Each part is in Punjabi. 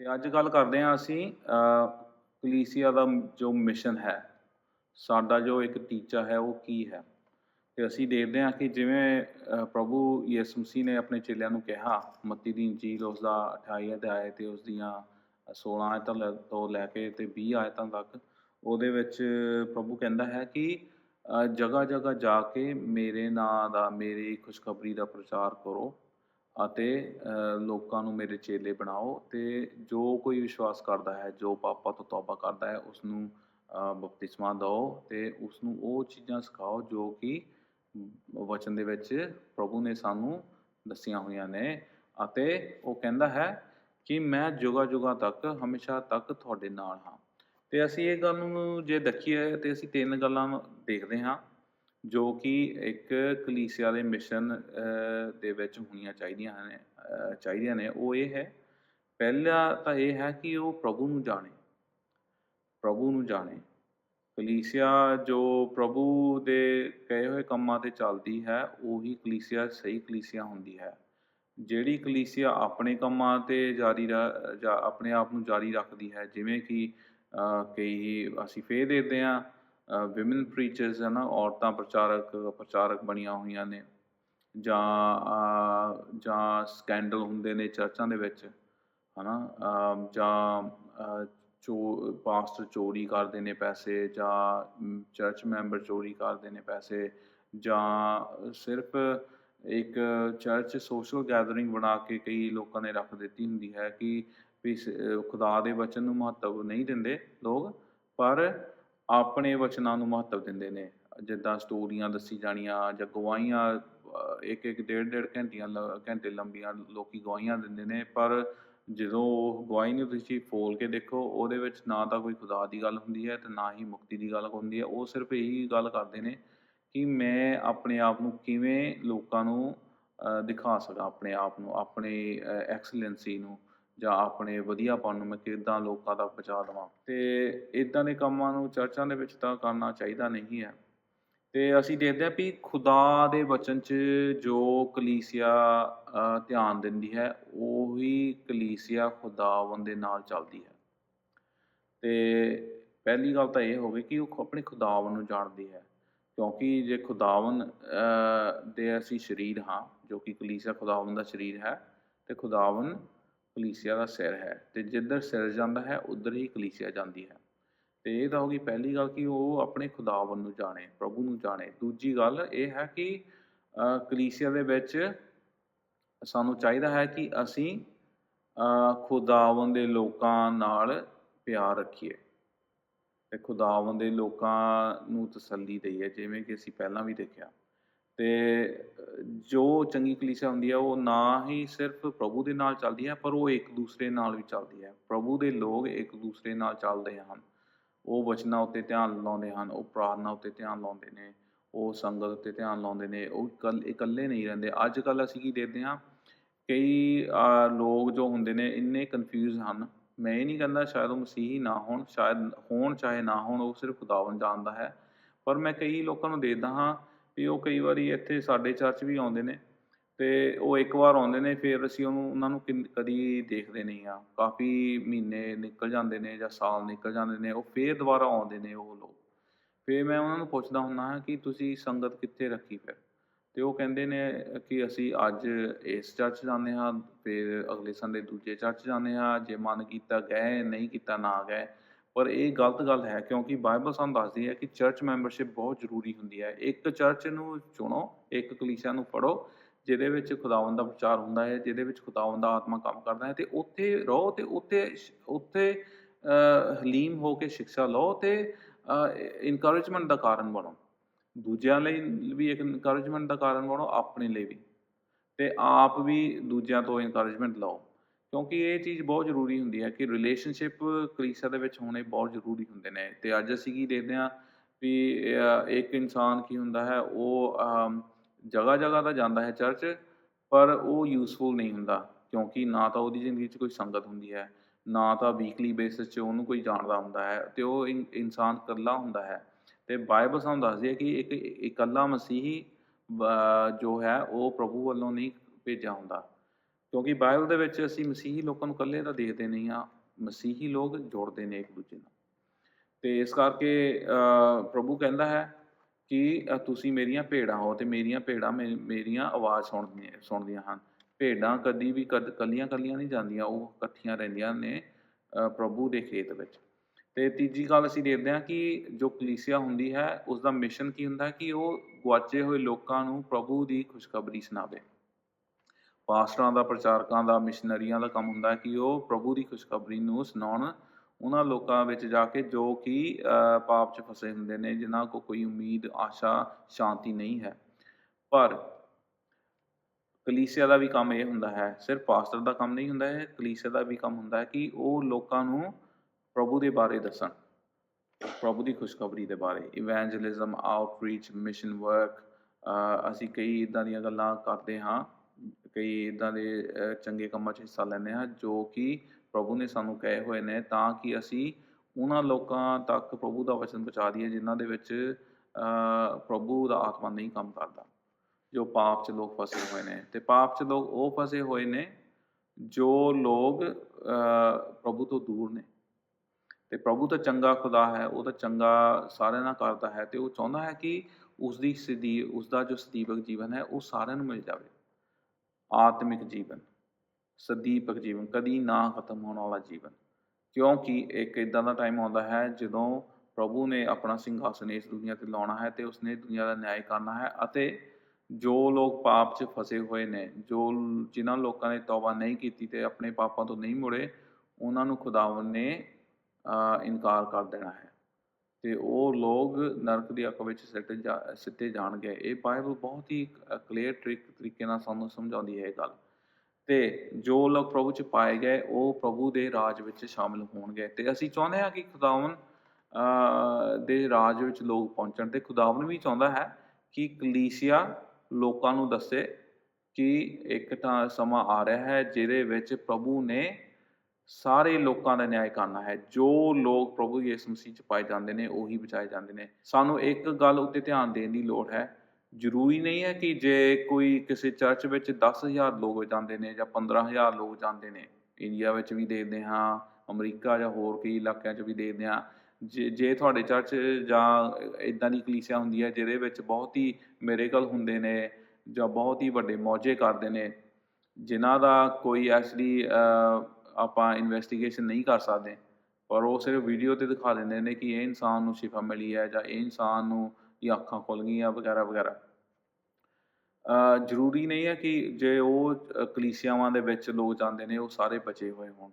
ਤੇ ਅੱਜ ਗੱਲ ਕਰਦੇ ਹਾਂ ਅਸੀਂ ਅ, ਕਲੀਸਿਆ ਦਾ ਜੋ ਮਿਸ਼ਨ ਹੈ ਸਾਡਾ ਜੋ ਇੱਕ ਟੀਚਾ ਹੈ ਉਹ ਕੀ ਹੈ? ਤੇ ਅਸੀਂ ਦੇਖਦੇ ਹਾਂ ਕਿ ਜਿਵੇਂ ਪ੍ਰਭੂ ਯਿਸੂ ਮਸੀਹ ਨੇ ਆਪਣੇ ਚੇਲਿਆਂ ਨੂੰ ਕਿਹਾ ਮੱਤੀ ਦੀ ਇੰਜੀਲ ਉਸ ਦਾ 28 ਅਧਿਆਇ ਤੇ ਉਸ ਦੀਆਂ 16 ਆਇਤਾਂ ਲੈ- ਤੋਂ ਲੈ ਕੇ ਤੇ 20 ਆਇਤਾਂ ਤੱਕ ਉਹਦੇ ਵਿੱਚ ਪ੍ਰਭੂ ਕਹਿੰਦਾ ਹੈ ਕਿ ਜਗ੍ਹਾ ਜਗ੍ਹਾ ਜਾ ਕੇ ਮੇਰੇ ਨਾਂ ਦਾ ਮੇਰੀ ਖੁਸ਼ਖਬਰੀ ਦਾ ਪ੍ਰਚਾਰ ਕਰੋ। ਅਤੇ ਲੋਕਾਂ ਨੂੰ ਮੇਰੇ ਚੇਲੇ ਬਣਾਓ ਤੇ ਜੋ ਕੋਈ ਵਿਸ਼ਵਾਸ ਕਰਦਾ ਹੈ, ਜੋ ਪਾਪਾਂ ਤੋਂ ਤੌਬਾ ਕਰਦਾ ਹੈ ਉਸ ਨੂੰ ਬਪਤਿਸਮਾ ਦਿਓ ਤੇ ਉਸ ਨੂੰ ਉਹ ਚੀਜ਼ਾਂ ਸਿਖਾਓ ਜੋ ਕਿ ਵਚਨ ਦੇ ਵਿੱਚ ਪ੍ਰਭੂ ਨੇ ਸਾਨੂੰ ਦੱਸੀਆਂ ਹੋਈਆਂ ਨੇ ਅਤੇ ਉਹ ਕਹਿੰਦਾ ਹੈ ਕਿ ਮੈਂ ਜੁਗਾ ਜੁਗਾ ਤੱਕ, ਹਮੇਸ਼ਾ ਤੱਕ ਤੁਹਾਡੇ ਨਾਲ ਹਾਂ। ਤੇ ਅਸੀਂ ਇਹ ਗੱਲ ਨੂੰ ਜੇ ਦੇਖੀਏ ਤੇ ਅਸੀਂ ਤਿੰਨ ਗੱਲਾਂ ਦੇਖਦੇ ਹਾਂ। ਜੋ ਕਿ ਇੱਕ ਕਲੀਸਿਆ ਦੇ ਮਿਸ਼ਨ ਦੇ ਵਿੱਚ ਹੋਣੀਆਂ ਚਾਹੀਦੀਆਂ ਹਨ ਚਾਹੀਦੀਆਂ ਨੇ, ਉਹ ਇਹ ਹੈ, ਪਹਿਲਾ ਤਾਂ ਇਹ ਹੈ ਕਿ ਉਹ ਪ੍ਰਭੂ ਨੂੰ ਜਾਣੇ, ਪ੍ਰਭੂ ਨੂੰ ਜਾਣੇ। ਕਲੀਸਿਆ ਜੋ ਪ੍ਰਭੂ ਦੇ ਕਹੇ ਹੋਏ ਕੰਮਾਂ ਤੇ ਚੱਲਦੀ ਹੈ, ਉਹੀ ਕਲੀਸਿਆ, ਸਹੀ ਕਲੀਸਿਆ ਹੁੰਦੀ ਹੈ। ਜਿਹੜੀ ਕਲੀਸਿਆ ਆਪਣੇ ਕੰਮਾਂ ਤੇ ਜਾਰੀ ਰ- ਆਪਣੇ ਆਪ ਨੂੰ ਜਾਰੀ ਰੱਖਦੀ ਹੈ, ਜਿਵੇਂ ਕਿ ਕਈ ਅਸੀਂ ਫੇਰ ਦੇਖਦੇ ਹਾਂ ਵਿਮਨ ਪ੍ਰੀਚਰਸ ਹਨ ਔਰਤਾਂ ਪ੍ਰਚਾਰਕ ਪ੍ਰਚਾਰਕ ਬਣੀਆਂ ਹੋਈਆਂ ਨੇ ਜਾਂ ਜਾਂ ਸਕੈਂਡਲ ਹੁੰਦੇ ਨੇ ਚਰਚਾਂ ਦੇ ਵਿੱਚ ਹਨਾ ਅ, ਜਾਂ ਚੋ ਪਾਸਟਰ ਚੋਰੀ ਕਰਦੇ ਨੇ ਪੈਸੇ ਜਾਂ ਚਰਚ ਮੈਂਬਰ ਚੋਰੀ ਕਰਦੇ ਨੇ ਪੈਸੇ ਜਾਂ ਸਿਰਫ ਇੱਕ ਚਰਚ ਸੋਸ਼ਲ ਗੈਦਰਿੰਗ ਬਣਾ ਕੇ ਕਈ ਲੋਕਾਂ ਨੇ ਰੱਖ ਦਿੱਤੀ ਹੁੰਦੀ ਹੈ ਕਿ ਵੀ ਖੁਦਾ ਦੇ ਵਚਨ ਨੂੰ ਮਹੱਤਵ ਨਹੀਂ ਦਿੰਦੇ ਲੋਕ ਪਰ ਆਪਣੇ ਵਚਨਾਂ ਨੂੰ ਮਹੱਤਵ ਦਿੰਦੇ ਨੇ। ਜਿੱਦਾਂ ਸਟੋਰੀਆਂ ਦੱਸੀ ਜਾਣੀਆਂ ਜਾਂ ਗਵਾਹੀਆਂ ਇੱਕ ਇੱਕ ਡੇਢ ਡੇਢ ਘੰਟੀਆਂ ਲ- ਘੰਟੇ ਲੰਬੀਆਂ ਲੋਕੀ ਗਵਾਹੀਆਂ ਦਿੰਦੇ ਨੇ। ਪਰ ਜਦੋਂ ਉਹ ਗਵਾਹੀ ਨੂੰ ਤੁਸੀਂ ਫੋਲ ਕੇ ਦੇਖੋ, ਉਹਦੇ ਵਿੱਚ ਨਾ ਤਾਂ ਕੋਈ ਖੁਦਾ ਦੀ ਗੱਲ ਹੁੰਦੀ ਹੈ ਤੇ ਨਾ ਹੀ ਮੁਕਤੀ ਦੀ ਗੱਲ ਹੁੰਦੀ ਹੈ। ਉਹ ਸਿਰਫ ਇਹੀ ਗੱਲ ਕਰਦੇ ਨੇ ਕਿ ਮੈਂ ਆਪਣੇ ਆਪ ਨੂੰ ਕਿਵੇਂ ਲੋਕਾਂ ਨੂੰ ਦਿਖਾ ਸਕਾਂ, ਆਪਣੇ ਆਪ ਨੂੰ, ਆਪਣੇ ਐਕਸਲੈਂਸੀ ਨੂੰ। ਜਾਂ ਆਪਣੇ ਵਧੀਆਪਨ ਨੂੰ ਮੈਂ ਕਿੱਦਾਂ ਲੋਕਾਂ ਤੱਕ ਪਹੁੰਚਾ ਦੇਵਾਂ ਤੇ ਇਦਾਂ ਦੇ ਕੰਮਾਂ ਨੂੰ ਚਰਚਾਂ ਦੇ ਵਿੱਚ ਤਾਂ ਕਰਨਾ ਚਾਹੀਦਾ ਨਹੀਂ ਹੈ। ਤੇ ਅਸੀਂ ਦੇਖਦੇ ਹਾਂ ਵੀ ਖੁਦਾ ਦੇ ਵਚਨ 'ਚ ਜੋ ਕਲੀਸਿਆ ਧਿਆਨ ਦਿੰਦੀ ਹੈ, ਉਹੀ ਕਲੀਸਿਆ ਖੁਦਾਵੰਦ ਦੇ ਨਾਲ ਚੱਲਦੀ ਹੈ। ਤੇ ਪਹਿਲੀ ਗੱਲ ਤਾਂ ਇਹ ਹੋ ਗਈ ਕਿ ਉਹ ਆਪਣੇ ਖੁਦਾਵੰਦ ਨੂੰ ਜਾਣਦੀ ਹੈ। ਕਿਉਂਕਿ ਜੇ ਖੁਦਾਵੰਦ ਦੇ ਅਸੀਂ ਸਰੀਰ ਹਾਂ, ਜੋ ਕਿ ਕਲੀਸਿਆ ਖੁਦਾਵੰਦ ਦਾ ਸਰੀਰ ਹੈ, ਤੇ ਖੁਦਾਵੰਦ ਕਲੀਸਿਆ ਦਾ ਸਿਰ ਹੈ ਤੇ ਜਿੱਧਰ ਸਿਰ ਜਾਂਦਾ ਹੈ ਉਧਰ ਹੀ ਕਲੀਸਿਆ ਜਾਂਦੀ ਹੈ। ਤੇ ਇਹ ਤਾਂ ਹੋ ਗਈ ਪਹਿਲੀ ਗੱਲ ਕਿ ਉਹ ਆਪਣੇ ਖੁਦਾਵੰਦ ਨੂੰ ਜਾਣੇ ਪ੍ਰਭੂ ਨੂੰ ਜਾਣੇ। ਦੂਜੀ ਗੱਲ ਇਹ ਹੈ ਕਿ ਅ, ਕਲੀਸਿਆ ਦੇ ਵਿੱਚ ਸਾਨੂੰ ਚਾਹੀਦਾ ਹੈ ਕਿ ਅਸੀਂ ਅ, ਦੇ ਲੋਕਾਂ ਨਾਲ ਪਿਆਰ ਰੱਖੀਏ। ਤੇ ਖੁਦਾਵੰਦ ਦੇ ਲੋਕਾਂ ਨੂੰ ਤਸੱਲੀ ਦਈਏ ਜਿਵੇਂ ਕਿ ਅਸੀਂ ਪਹਿਲਾਂ ਵੀ ਦੇਖਿਆ। ਤੇ, ਜੋ ਚੰਗੀ ਕਲੀਸਿਆ ਹੁੰਦੀ ਹੈ ਉਹ ਨਾ ਹੀ ਸਿਰਫ ਪ੍ਰਭੂ ਦੇ ਨਾਲ ਚੱਲਦੀ ਹੈ, ਪਰ ਉਹ ਇੱਕ ਦੂਸਰੇ ਨਾਲ ਵੀ ਚੱਲਦੀ ਹੈ। ਪ੍ਰਭੂ ਦੇ ਲੋਕ ਇੱਕ ਦੂਸਰੇ ਨਾਲ ਚੱਲਦੇ ਹਨ। ਉਹ ਵਚਨਾਂ ਉੱਤੇ ਧਿਆਨ ਲਾਉਂਦੇ ਹਨ, ਉਹ ਪ੍ਰਾਰਥਨਾ ਉੱਤੇ ਧਿਆਨ ਲਾਉਂਦੇ ਨੇ, ਉਹ ਸੰਗਤ ਉੱਤੇ ਧਿਆਨ ਲਾਉਂਦੇ ਨੇ, ਉਹ ਇਕੱਲ- ਇਕੱਲੇ ਨਹੀਂ ਰਹਿੰਦੇ। ਅੱਜ ਕੱਲ ਅਸੀਂ ਕੀ ਦੇਖਦੇ ਹਾਂ, ਕਈ ਲੋਕ ਜੋ ਹੁੰਦੇ ਨੇ, ਇੰਨੇ ਕਨਫਿਊਜ਼ ਹਨ। ਮੈਂ ਇਹ ਨਹੀਂ ਕਹਿੰਦਾ ਸ਼ਾਇਦ ਉਹ ਮਸੀਹੀ ਨਾ ਹੋਣ, ਸ਼ਾਇਦ ਹੋਣ ਚਾਹੇ ਨਾ ਹੋਣ, ਉਹ ਸਿਰਫ ਖੁਦਾਵੰਦ ਜਾਣਦਾ ਹੈ। ਪਰ ਮੈਂ ਕਈ ਲੋਕਾਂ ਨੂੰ ਦੇਖਦਾ ਹਾਂ ਵੀ ਉਹ ਕਈ ਵਾਰੀ ਇੱਥੇ ਸਾਡੇ ਚਰਚ ਵੀ ਆਉਂਦੇ ਨੇ ਤੇ ਉਹ ਇੱਕ ਵਾਰ ਆਉਂਦੇ ਨੇ, ਫਿਰ ਅਸੀਂ ਉਹਨੂੰ, ਉਹਨਾਂ ਨੂੰ ਕਿੰਨ- ਕਦੀ ਦੇਖਦੇ ਨਹੀਂ ਆ। ਕਾਫੀ ਮਹੀਨੇ ਨਿਕਲ ਜਾਂਦੇ ਨੇ ਜਾਂ ਸਾਲ ਨਿਕਲ ਜਾਂਦੇ ਨੇ, ਉਹ ਫੇਰ ਦੁਬਾਰਾ ਆਉਂਦੇ ਨੇ ਉਹ ਲੋਕ। ਫਿਰ ਮੈਂ ਉਹਨਾਂ ਨੂੰ ਪੁੱਛਦਾ ਹੁੰਦਾ ਹਾਂ ਕਿ ਤੁਸੀਂ ਸੰਗਤ ਕਿੱਥੇ ਰੱਖੀ ਫਿਰ? ਤੇ ਉਹ ਕਹਿੰਦੇ ਨੇ ਕਿ ਅਸੀਂ ਅੱਜ ਇਸ ਚਰਚ ਜਾਂਦੇ ਹਾਂ, ਫਿਰ ਅਗਲੇ ਸੰਡੇ ਦੂਜੇ ਚਰਚ ਜਾਂਦੇ ਹਾਂ। ਜੇ ਮਨ ਕੀਤਾ ਗਏ, ਨਹੀਂ ਕੀਤਾ ਨਾ ਗਏ ਪਰ ਇਹ ਗਲਤ ਗੱਲ ਹੈ ਕਿਉਂਕਿ ਬਾਈਬਲ ਸਾਨੂੰ ਦੱਸਦੀ ਹੈ ਕਿ ਚਰਚ ਮੈਂਬਰਸ਼ਿਪ ਬਹੁਤ ਜ਼ਰੂਰੀ ਹੁੰਦੀ ਹੈ। ਇੱਕ ਚਰਚ ਨੂੰ ਚੁਣੋ, ਇੱਕ ਕਲੀਸਿਆ ਨੂੰ ਫੜੋ, ਜਿਹਦੇ ਵਿੱਚ ਖੁਦਾਵੰਦ ਦਾ ਵਿਚਾਰ ਹੁੰਦਾ ਹੈ, ਜਿਹਦੇ ਵਿੱਚ ਖੁਦਾਵੰਦ ਦਾ ਆਤਮਾ ਕੰਮ ਕਰਦਾ ਹੈ ਤੇ ਉੱਥੇ ਰਹੋ ਤੇ ਉੱਥੇ ਉੱਥੇ ਹਲੀਮ ਹੋ ਕੇ ਸਿੱਖਿਆ ਲਓ ਤੇ ਇਨਕਰੇਜਮੈਂਟ ਦਾ ਕਾਰਨ ਬਣੋ। ਦੂਜਿਆਂ ਲਈ ਵੀ ਇੱਕ ਇਨਕਰੇਜਮੈਂਟ ਦਾ ਕਾਰਨ ਬਣੋ, ਆਪਣੇ ਲਈ ਵੀ। ਤੇ ਆਪ ਵੀ ਦੂਜਿਆਂ ਤੋਂ ਇਨਕਰੇਜਮੈਂਟ ਲਓ। ਕਿਉਂਕਿ ਇਹ ਚੀਜ਼ ਬਹੁਤ ਜ਼ਰੂਰੀ ਹੁੰਦੀ ਹੈ ਕਿ ਰਿਲੇਸ਼ਨਸ਼ਿਪ ਕਲੀਸਾ ਦੇ ਵਿੱਚ ਹੋਣੇ ਬਹੁਤ ਜ਼ਰੂਰੀ ਹੁੰਦੇ ਨੇ। ਤੇ ਅੱਜ ਅਸੀਂ ਕੀ ਦੇਖਦੇ ਹਾਂ ਵੀ ਇੱਕ ਇਨਸਾਨ ਕੀ ਹੁੰਦਾ ਹੈ, ਉਹ ਜਗ੍ਹਾ ਜਗ੍ਹਾ ਤਾਂ ਜਾਂਦਾ ਹੈ ਚਰਚ ਪਰ ਉਹ ਯੂਸਫੁਲ ਨਹੀਂ ਹੁੰਦਾ। ਕਿਉਂਕਿ ਨਾ ਤਾਂ ਉਹਦੀ ਜ਼ਿੰਦਗੀ 'ਚ ਕੋਈ ਸੰਗਤ ਹੁੰਦੀ ਹੈ, ਨਾ ਤਾਂ ਵੀਕਲੀ ਬੇਸਿਸ 'ਚ ਉਹਨੂੰ ਕੋਈ ਜਾਣਦਾ ਹੁੰਦਾ ਹੈ ਤੇ ਉਹ ਇਨ- ਇਨਸਾਨ ਇਕੱਲਾ ਹੁੰਦਾ ਹੈ। ਤੇ ਬਾਈਬਲ ਸਾਨੂੰ ਦੱਸਦੀ ਹੈ ਕਿ ਇੱਕ ਇਕੱਲਾ ਮਸੀਹੀ ਜੋ ਹੈ, ਉਹ ਪ੍ਰਭੂ ਵੱਲੋਂ ਨਹੀਂ ਭੇਜਿਆ ਹੁੰਦਾ। ਕਿਉਂਕਿ ਬਾਈਬਲ ਦੇ ਵਿੱਚ ਅਸੀਂ ਮਸੀਹੀ ਲੋਕਾਂ ਨੂੰ ਇਕੱਲੇ ਤਾਂ ਦੇਖਦੇ ਨਹੀਂ ਆ ਮਸੀਹੀ ਲੋਕ ਜੋੜਦੇ ਨੇ ਇੱਕ ਦੂਜੇ ਨਾਲ। ਤੇ ਇਸ ਕਰਕੇ ਪ੍ਰਭੂ ਕਹਿੰਦਾ ਹੈ ਕਿ ਤੁਸੀਂ ਮੇਰੀਆਂ ਭੇਡਾਂ ਹੋ ਤੇ ਮੇਰੀਆਂ ਭੇਡਾਂ ਮੇ- ਮੇਰੀਆਂ ਆਵਾਜ਼ ਸੁਣਦੀਆਂ ਸੁਣਦੀਆਂ ਹਨ। ਭੇਡਾਂ ਕਦੀ ਵੀ ਕਦ ਕੱਲੀਆਂ ਕੱਲੀਆਂ ਨਹੀਂ ਜਾਂਦੀਆਂ, ਉਹ ਇਕੱਠੀਆਂ ਰਹਿੰਦੀਆਂ ਨੇ ਪ੍ਰਭੂ ਦੇ ਖੇਤ ਵਿੱਚ। ਤੇ ਤੀਜੀ ਗੱਲ ਅਸੀਂ ਦੇਖਦੇ ਹਾਂ ਕਿ ਜੋ ਕਲੀਸਿਆ ਹੁੰਦੀ ਹੈ ਉਸ ਦਾ ਮਿਸ਼ਨ ਕੀ ਹੁੰਦਾ ਕਿ ਉਹ ਗੁਆਚੇ ਹੋਏ ਲੋਕਾਂ ਨੂੰ ਪ੍ਰਭੂ ਦੀ ਖੁਸ਼ਖਬਰੀ ਸੁਣਾਵੇ। ਪਾਸਟਰਾਂ ਦਾ, ਪ੍ਰਚਾਰਕਾਂ ਦਾ, ਮਿਸ਼ਨਰੀਆਂ ਦਾ ਕੰਮ ਹੁੰਦਾ ਹੈ ਕਿ ਉਹ ਪ੍ਰਭੂ ਦੀ ਖੁਸ਼ਖਬਰੀ ਨੂੰ ਸੁਣਾਉਣ। ਉਹਨਾਂ ਲੋਕਾਂ ਵਿੱਚ ਜਾ ਕੇ ਜੋ ਕਿ ਪਾਪ 'ਚ ਫਸੇ ਹੁੰਦੇ ਨੇ, ਜਿਨ੍ਹਾਂ ਕੋ ਕੋਈ ਉਮੀਦ, ਆਸ਼ਾ, ਸ਼ਾਂਤੀ ਨਹੀਂ ਹੈ। ਪਰ ਕਲੀਸਿਆ ਦਾ ਵੀ ਕੰਮ ਇਹ ਹੁੰਦਾ ਹੈ, ਸਿਰਫ ਪਾਸਟਰ ਦਾ ਕੰਮ ਨਹੀਂ ਹੁੰਦਾ ਹੈ ਕਲੀਸਿਆ ਦਾ ਵੀ ਕੰਮ ਹੁੰਦਾ ਹੈ ਕਿ ਉਹ ਲੋਕਾਂ ਨੂੰ ਪ੍ਰਭੂ ਦੇ ਬਾਰੇ ਦੱਸਣ, ਪ੍ਰਭੂ ਦੀ ਖੁਸ਼ਖਬਰੀ ਦੇ ਬਾਰੇ। ਇਵੈਂਜਲਿਜ਼ਮ ਆਊਟਰੀਚ ਮਿਸ਼ਨ ਵਰਕ ਅਸੀਂ ਕਈ ਇਦਾਂ ਦੀਆਂ ਗੱਲਾਂ ਕਰਦੇ ਹਾਂ। ਕਈ ਇਦਾਂ ਦੇ ਚੰਗੇ ਕੰਮਾਂ 'ਚ ਹਿੱਸਾ ਲੈਂਦੇ ਹਾਂ, ਜੋ ਕਿ ਪ੍ਰਭੂ ਨੇ ਸਾਨੂੰ ਕਹੇ ਹੋਏ ਨੇ, ਤਾਂ ਕਿ ਅਸੀਂ ਉਹਨਾਂ ਲੋਕਾਂ ਤੱਕ ਪ੍ਰਭੂ ਦਾ ਵਚਨ ਪਹੁੰਚਾ ਦਈਏ, ਜਿਨ੍ਹਾਂ ਦੇ ਵਿੱਚ ਪ੍ਰਭੂ ਦਾ ਆਤਮਾ ਨਹੀਂ ਕੰਮ ਕਰਦਾ, ਜੋ ਪਾਪ 'ਚ ਲੋਕ ਫਸੇ ਹੋਏ ਨੇ। ਤੇ ਪਾਪ 'ਚ ਲੋਕ ਉਹ ਫਸੇ ਹੋਏ ਨੇ, ਜੋ ਲੋਕ ਪ੍ਰਭੂ ਤੋਂ ਦੂਰ ਨੇ। ਤੇ ਪ੍ਰਭੂ ਤਾਂ ਚੰਗਾ ਖੁਦਾ ਹੈ, ਉਹ ਤਾਂ ਚੰਗਾ ਸਾਰਿਆਂ ਨਾਲ ਕਰਦਾ ਹੈ, ਤੇ ਉਹ ਚਾਹੁੰਦਾ ਹੈ ਕਿ ਉਸ ਦੀ ਸਦੀ ਉਸ ਦਾ ਜੋ ਸਦੀਵਕ ਜੀਵਨ ਹੈ, ਉਹ ਸਾਰਿਆਂ ਨੂੰ ਮਿਲ ਜਾਵੇ। ਆਤਮਿਕ ਜੀਵਨ, ਸਦੀਪਕ ਜੀਵਨ, ਕਦੀ ਨਾ ਖਤਮ ਹੋਣ ਵਾਲਾ ਜੀਵਨ। ਕਿਉਂਕਿ ਇੱਕ ਇਦਾਂ ਦਾ ਟਾਈਮ ਆਉਂਦਾ ਹੈ ਜਦੋਂ ਪ੍ਰਭੂ ਨੇ ਆਪਣਾ ਸਿੰਘਾਸਨ ਇਸ ਦੁਨੀਆ ਤੇ ਲਾਉਣਾ ਹੈ ਤੇ ਉਸਨੇ ਦੁਨੀਆ ਦਾ ਨਿਆਂ ਕਰਨਾ ਹੈ ਅਤੇ ਜੋ ਲੋਕ ਪਾਪ 'ਚ ਫਸੇ ਹੋਏ ਨੇ, ਜੋ ਜਿਨ੍ਹਾਂ ਲੋਕਾਂ ਨੇ ਤੌਬਾ ਨਹੀਂ ਕੀਤੀ ਤੇ ਆਪਣੇ ਪਾਪਾਂ ਤੋਂ ਨਹੀਂ ਮੁੜੇ, ਉਹਨਾਂ ਨੂੰ ਖੁਦਾਵੰ ਨੇ ਇਨਕਾਰ ਕਰ ਦੇਣਾ ਹੈ। ਤੇ ਉਹ ਲੋਕ ਨਰਕ ਦੀ ਅੱਗ ਵਿੱਚ ਸਿੱਟ ਜਾ, ਸਿੱਟੇ ਜਾਣਗੇ। ਇਹ ਬਾਈਬਲ ਬਹੁਤ ਹੀ ਕਲੀਅਰ ਟ੍ਰਿਕ ਤਰੀਕੇ ਨਾਲ ਸਾਨੂੰ ਸਮਝਾਉਂਦੀ ਹੈ ਇਹ ਗੱਲ। ਤੇ ਜੋ ਲੋਕ ਪ੍ਰਭੂ ਚ ਪਾਏ ਗਏ, ਉਹ ਪ੍ਰਭੂ ਦੇ ਰਾਜ ਵਿੱਚ ਸ਼ਾਮਿਲ ਹੋਣਗੇ। ਤੇ ਅਸੀਂ ਚਾਹੁੰਦੇ ਹਾਂ ਕਿ ਖੁਦਾਵੰ ਦੇ ਰਾਜ ਵਿੱਚ ਲੋਕ ਪਹੁੰਚਣ। ਤੇ ਖੁਦਾਵੰ ਵੀ ਚਾਹੁੰਦਾ ਹੈ ਕਿ ਕਲੀਸਿਆ ਲੋਕਾਂ ਨੂੰ ਦੱਸੇ ਕਿ ਇੱਕ ਤਾਂ ਸਮਾਂ ਆ ਰਿਹਾ ਹੈ, ਜਿਹਦੇ ਵਿੱਚ ਪ੍ਰਭੂ ਨੇ ਸਾਰੇ ਲੋਕਾਂ ਦਾ ਨਿਆਂ ਕਰਨਾ ਹੈ। ਜੋ ਲੋਕ ਪ੍ਰਭੂ ਯਿਸੂ ਮਸੀਹ ਚ ਪਾਏ ਜਾਂਦੇ ਨੇ, ਉਹੀ ਬਚਾਏ ਜਾਂਦੇ ਨੇ। ਸਾਨੂੰ ਇੱਕ ਗੱਲ ਉੱਤੇ ਧਿਆਨ ਦੇਣ ਦੀ ਲੋੜ ਹੈ। ਜ਼ਰੂਰੀ ਨਹੀਂ ਹੈ ਕਿ ਜੇ ਕੋਈ ਕਿਸੇ ਚਰਚ ਵਿੱਚ 10000 ਲੋਕ ਜਾਂਦੇ ਨੇ ਜਾਂ 15000 ਲੋਕ ਜਾਂਦੇ ਨੇ, ਇੰਡੀਆ ਵਿੱਚ ਵੀ ਦੇਖਦੇ ਹਾਂ, ਅਮਰੀਕਾ ਜਾਂ ਹੋਰ ਕਈ ਇਲਾਕਿਆਂ 'ਚ ਵੀ ਦੇਖਦੇ ਹਾਂ, ਜੇ ਜੇ ਤੁਹਾਡੇ ਚਰਚ ਜਾਂ ਇਦਾਂ ਦੀ ਕਲੀਸਿਆ ਹੁੰਦੀ ਹੈ ਜਿਹਦੇ ਵਿੱਚ ਬਹੁਤ ਹੀ ਮਿਰੇਕਲ ਹੁੰਦੇ ਨੇ ਜਾਂ ਬਹੁਤ ਹੀ ਵੱਡੇ ਮੌਜੇ ਕਰਦੇ ਨੇ, ਜਿਨ੍ਹਾਂ ਦਾ ਕੋਈ ਐਸਲੀ ਆਪਾਂ ਇਨਵੈਸਟੀਗੇਸ਼ਨ ਨਹੀਂ ਕਰ ਸਕਦੇ। ਪਰ ਉਹ ਸਿਰਫ ਵੀਡੀਓ ਤੇ ਦਿਖਾ ਦਿੰਦੇ ਨੇ ਕਿ ਇਹ ਇਨਸਾਨ ਨੂੰ ਸ਼ਿਫਾ ਮਿਲੀ ਹੈ ਜਾਂ ਇਹ ਇਨਸਾਨ ਨੂੰ ਇਹ ਅੱਖਾਂ ਖੁੱਲ ਗਈਆਂ ਵਗੈਰਾ ਵਗੈਰਾ। ਜ਼ਰੂਰੀ ਨਹੀਂ ਹੈ ਕਿ ਜੇ ਉਹ ਕਲੀਸਿਆਵਾਂ ਦੇ ਵਿੱਚ ਲੋਕ ਜਾਂਦੇ ਨੇ, ਉਹ ਸਾਰੇ ਬਚੇ ਹੋਏ ਹੋਣ।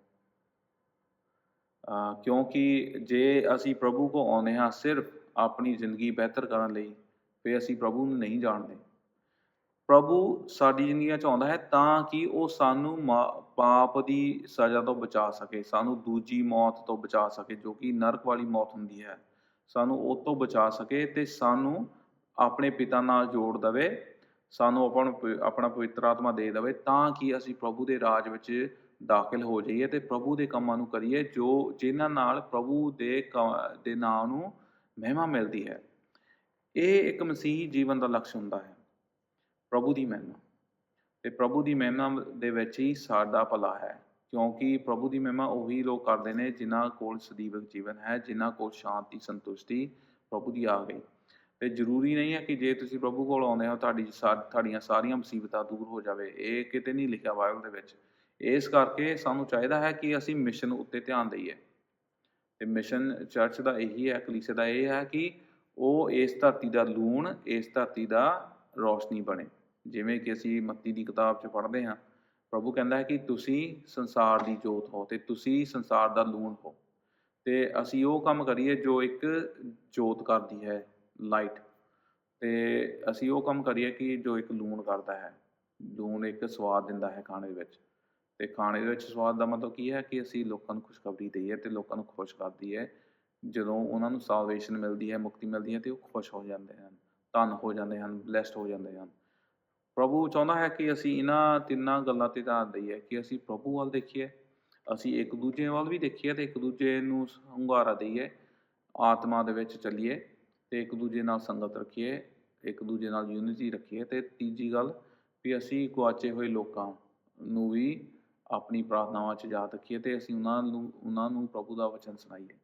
ਕਿਉਂਕਿ ਜੇ ਅਸੀਂ ਪ੍ਰਭੂ ਕੋ ਆਉਂਦੇ ਹਾਂ ਸਿਰਫ ਆਪਣੀ ਜ਼ਿੰਦਗੀ ਬਿਹਤਰ ਕਰਨ ਲਈ, ਫਿਰ ਅਸੀਂ ਪ੍ਰਭੂ ਨੂੰ ਨਹੀਂ ਜਾਣਦੇ। ਪ੍ਰਭੂ ਸਾਡੀ ਜ਼ਿੰਦਗੀਆਂ ਚ ਆਉਂਦਾ ਹੈ ਤਾਂ ਕਿ ਉਹ ਸਾਨੂੰ ਮਾ- ਪਾਪ ਦੀ ਸਜ਼ਾ ਤੋਂ ਬਚਾ ਸਕੇ, ਸਾਨੂੰ ਦੂਜੀ ਮੌਤ ਤੋਂ ਬਚਾ ਸਕੇ, ਜੋ ਕਿ ਨਰਕ ਵਾਲੀ ਮੌਤ ਹੁੰਦੀ ਹੈ, ਸਾਨੂੰ ਉਹ ਤੋਂ ਬਚਾ ਸਕੇ ਤੇ ਸਾਨੂੰ ਆਪਣੇ ਪਿਤਾ ਨਾਲ ਜੋੜ ਦਵੇ, ਸਾਨੂੰ ਆਪਣ ਆਪਣਾ ਪਵਿੱਤਰ ਆਤਮਾ ਦੇ ਦੇਵੇ, ਤਾਂ ਕਿ ਅਸੀਂ ਪ੍ਰਭੂ ਦੇ ਰਾਜ ਵਿੱਚ ਦਾਖਲ ਹੋ ਜਾਈਏ ਤੇ ਪ੍ਰਭੂ ਦੇ ਕੰਮਾਂ ਨੂੰ ਕਰੀਏ, ਜੋ ਜਿਨ੍ਹਾਂ ਨਾਲ ਪ੍ਰਭੂ ਦੇ ਕ- ਦੇ ਨਾਮ ਨੂੰ ਮਹਿਮਾ ਮਿਲਦੀ ਹੈ। ਇਹ ਇੱਕ ਮਸੀਹੀ ਜੀਵਨ ਦਾ ਲਕਸ਼ ਹੁੰਦਾ ਹੈ, ਪ੍ਰਭੂ ਦੀ ਮਹਿਮਾ। ਤੇ ਪ੍ਰਭੂ ਦੀ ਮਹਿਮਾ ਦੇ ਵਿੱਚ ਹੀ ਸਾਡਾ ਭਲਾ ਹੈ, ਕਿਉਂਕਿ ਪ੍ਰਭੂ ਦੀ ਮਹਿਮਾ ਉਹੀ ਲੋਕ ਕਰਦੇ ਨੇ ਜਿਨ੍ਹਾਂ ਕੋਲ ਸਦੀਵਕ ਜੀਵਨ ਹੈ, ਜਿਨ੍ਹਾਂ ਕੋਲ ਸ਼ਾਂਤੀ, ਸੰਤੁਸ਼ਟੀ ਪ੍ਰਭੂ ਦੀ ਆ ਗਈ ਤੇ ਜ਼ਰੂਰੀ ਨਹੀਂ ਹੈ ਕਿ ਜੇ ਤੁਸੀਂ ਪ੍ਰਭੂ ਕੋਲ ਆਉਂਦੇ ਹੋ, ਤੁਹਾਡੀ ਸਾ- ਤੁਹਾਡੀਆਂ ਸਾਰੀਆਂ ਮੁਸੀਬਤਾਂ ਦੂਰ ਹੋ ਜਾਵੇ, ਇਹ ਕਿਤੇ ਨਹੀਂ ਲਿਖਿਆ ਬਾਈਬਲ ਦੇ ਵਿੱਚ। ਇਸ ਕਰਕੇ ਸਾਨੂੰ ਚਾਹੀਦਾ ਹੈ ਕਿ ਅਸੀਂ ਮਿਸ਼ਨ ਉੱਤੇ ਧਿਆਨ ਦਈਏ। ਤੇ ਮਿਸ਼ਨ ਚਰਚ ਦਾ ਇਹੀ ਹੈ ਕਲੀਸੇ ਦਾ ਇਹ ਹੈ ਕਿ ਉਹ ਇਸ ਧਰਤੀ ਦਾ ਲੂਣ, ਇਸ ਧਰਤੀ ਦਾ ਰੋਸ਼ਨੀ ਬਣੇ। ਜਿਵੇਂ ਕਿ ਅਸੀਂ ਮੱਤੀ ਦੀ ਕਿਤਾਬ 'ਚ ਪੜ੍ਹਦੇ ਹਾਂ, ਪ੍ਰਭੂ ਕਹਿੰਦਾ ਹੈ ਕਿ ਤੁਸੀਂ ਸੰਸਾਰ ਦੀ ਜੋਤ ਹੋ ਤੇ ਤੁਸੀਂ ਸੰਸਾਰ ਦਾ ਲੂਣ ਹੋ। ਤੇ ਅਸੀਂ ਉਹ ਕੰਮ ਕਰੀਏ ਜੋ ਇੱਕ ਜੋਤ ਕਰਦੀ ਹੈ ਲਾਈਟ ਤੇ ਅਸੀਂ ਉਹ ਕੰਮ ਕਰੀਏ ਕਿ ਜੋ ਇੱਕ ਲੂਣ ਕਰਦਾ ਹੈ, ਲੂਣ ਇੱਕ ਸਵਾਦ ਦਿੰਦਾ ਹੈ ਖਾਣੇ ਦੇ ਵਿੱਚ। ਤੇ ਖਾਣੇ ਦੇ ਵਿੱਚ ਸਵਾਦ ਦਾ ਮਤਲਬ ਕੀ ਹੈ ਕਿ ਅਸੀਂ ਲੋਕਾਂ ਨੂੰ ਖੁਸ਼ਖਬਰੀ ਦਈਏ ਤੇ ਲੋਕਾਂ ਨੂੰ ਖੁਸ਼ ਕਰਦੀ ਹੈ ਜਦੋਂ ਉਹਨਾਂ ਨੂੰ ਸਾਲਵੇਸ਼ਨ ਮਿਲਦੀ ਹੈ, ਮੁਕਤੀ ਮਿਲਦੀ ਹੈ ਤੇ ਉਹ ਖੁਸ਼ ਹੋ ਜਾਂਦੇ ਹਨ, ਧਨ ਹੋ ਜਾਂਦੇ ਹਨ ਬਲੈਸਡ ਹੋ ਜਾਂਦੇ ਹਨ। ਪ੍ਰਭੂ ਚਾਹੁੰਦਾ ਹੈ ਕਿ ਅਸੀਂ ਇਹਨਾਂ ਤਿੰਨਾਂ ਗੱਲਾਂ ਤੇ ਧਿਆਨ ਦਈਏ ਕਿ ਅਸੀਂ ਪ੍ਰਭੂ ਵੱਲ ਦੇਖੀਏ, ਅਸੀਂ ਇੱਕ ਦੂਜੇ ਵੱਲ ਵੀ ਦੇਖੀਏ ਤੇ ਇੱਕ ਦੂਜੇ ਨੂੰ ਹੁੰਗਾਰਾ ਦਈਏ, ਆਤਮਾ ਦੇ ਵਿੱਚ ਚੱਲੀਏ ਤੇ ਇੱਕ ਦੂਜੇ ਨਾਲ ਸੰਗਤ ਰੱਖੀਏ, ਇੱਕ ਦੂਜੇ ਨਾਲ ਯੂਨਿਟੀ ਰੱਖੀਏ ਤੇ ਤੀਜੀ ਗੱਲ ਵੀ ਅਸੀਂ ਗੁਆਚੇ ਹੋਏ ਲੋਕਾਂ ਨੂੰ ਵੀ ਆਪਣੀ ਪ੍ਰਾਰਥਨਾਵਾਂ 'ਚ ਯਾਦ ਰੱਖੀਏ ਤੇ ਅਸੀਂ ਉਹਨਾਂ ਨੂੰ ਉਹਨਾਂ ਨੂੰ ਪ੍ਰਭੂ ਦਾ ਵਚਨ ਸੁਣਾਈਏ।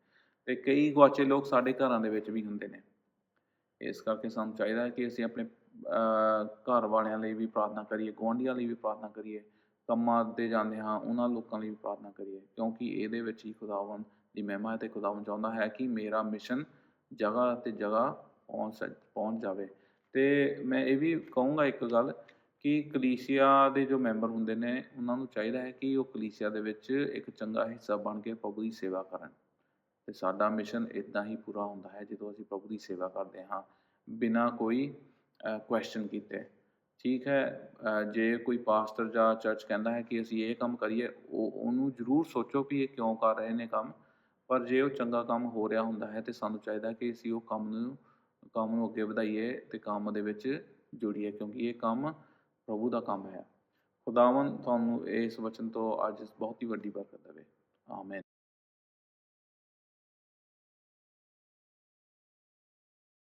ਤੇ ਕਈ ਗੁਆਚੇ ਲੋਕ ਸਾਡੇ ਘਰਾਂ ਦੇ ਵਿੱਚ ਵੀ ਹੁੰਦੇ ਨੇ। ਇਸ ਕਰਕੇ ਸਾਨੂੰ ਚਾਹੀਦਾ ਹੈ ਕਿ ਅਸੀਂ ਆਪਣੇ ਘਰ ਵਾਲਿਆਂ ਲਈ ਵੀ ਪ੍ਰਾਰਥਨਾ ਕਰੀਏ, ਗੁਆਂਢੀਆਂ ਲਈ ਵੀ ਪ੍ਰਾਰਥਨਾ ਕਰੀਏ, ਕੰਮਾਂ ਤੇ ਜਾਂਦੇ ਹਾਂ, ਉਹਨਾਂ ਲੋਕਾਂ ਲਈ ਵੀ ਪ੍ਰਾਰਥਨਾ ਕਰੀਏ, ਕਿਉਂਕਿ ਇਹਦੇ ਵਿੱਚ ਹੀ ਖੁਦਾਵੰਦ ਦੀ ਮਹਿਮਾ ਹੈ ਤੇ ਖੁਦਾਵੰਦ ਚਾਹੁੰਦਾ ਹੈ ਕਿ ਮੇਰਾ ਮਿਸ਼ਨ ਜਗ੍ਹਾ ਤੇ ਜਗ੍ਹਾ ਪਹੁੰਚ ਸਕ- ਪਹੁੰਚ ਜਾਵੇ। ਤੇ ਮੈਂ ਇਹ ਵੀ ਕਹੂੰਗਾ ਇੱਕ ਗੱਲ ਕਿ ਕਲੀਸਿਆ ਦੇ ਜੋ ਮੈਂਬਰ ਹੁੰਦੇ ਨੇ, ਉਹਨਾਂ ਨੂੰ ਚਾਹੀਦਾ ਹੈ ਕਿ ਉਹ ਕਲੀਸਿਆ ਦੇ ਵਿੱਚ ਇੱਕ ਚੰਗਾ ਹਿੱਸਾ ਬਣ ਕੇ ਪ੍ਰਭੂ ਦੀ ਸੇਵਾ ਕਰਨ। ਤੇ ਸਾਡਾ ਮਿਸ਼ਨ ਇਦਾਂ ਹੀ ਪੂਰਾ ਹੁੰਦਾ ਹੈ ਜਦੋਂ ਅਸੀਂ ਪ੍ਰਭੂ ਦੀ ਸੇਵਾ ਕਰਦੇ ਹਾਂ, ਬਿਨਾਂ ਕੋਈ ਕੁਐਸਚਨ ਕੀਤੇ। ਠੀਕ ਹੈ ਜੇ ਕੋਈ ਪਾਸਟਰ ਜਾਂ ਚਰਚ ਕਹਿੰਦਾ ਹੈ ਕਿ ਅਸੀਂ ਇਹ ਕੰਮ ਕਰੀਏ, ਉਹ, ਉਹਨੂੰ ਜ਼ਰੂਰ ਸੋਚੋ ਕਿ ਇਹ ਕਿਉਂ ਕਰ ਰਹੇ ਨੇ ਕੰਮ। ਪਰ ਜੇ ਉਹ ਚੰਗਾ ਕੰਮ ਹੋ ਰਿਹਾ ਹੁੰਦਾ ਹੈ, ਤੇ ਸਾਨੂੰ ਚਾਹੀਦਾ ਕਿ ਅਸੀਂ ਉਹ ਕੰਮ ਨੂੰ ਕੰਮ ਨੂੰ ਅੱਗੇ ਵਧਾਈਏ ਤੇ ਕੰਮ ਦੇ ਵਿੱਚ ਜੁੜੀਏ, ਕਿਉਂਕਿ ਇਹ ਕੰਮ ਪ੍ਰਭੂ ਦਾ ਕੰਮ ਹੈ। ਖੁਦਾਵੰ ਤੁਹਾਨੂੰ ਇਸ ਵਚਨ ਤੋਂ ਅੱਜ ਬਹੁਤ ਹੀ ਵੱਡੀ ਬਰਕਤ ਦੇਵੇ। ਆਮੇਨ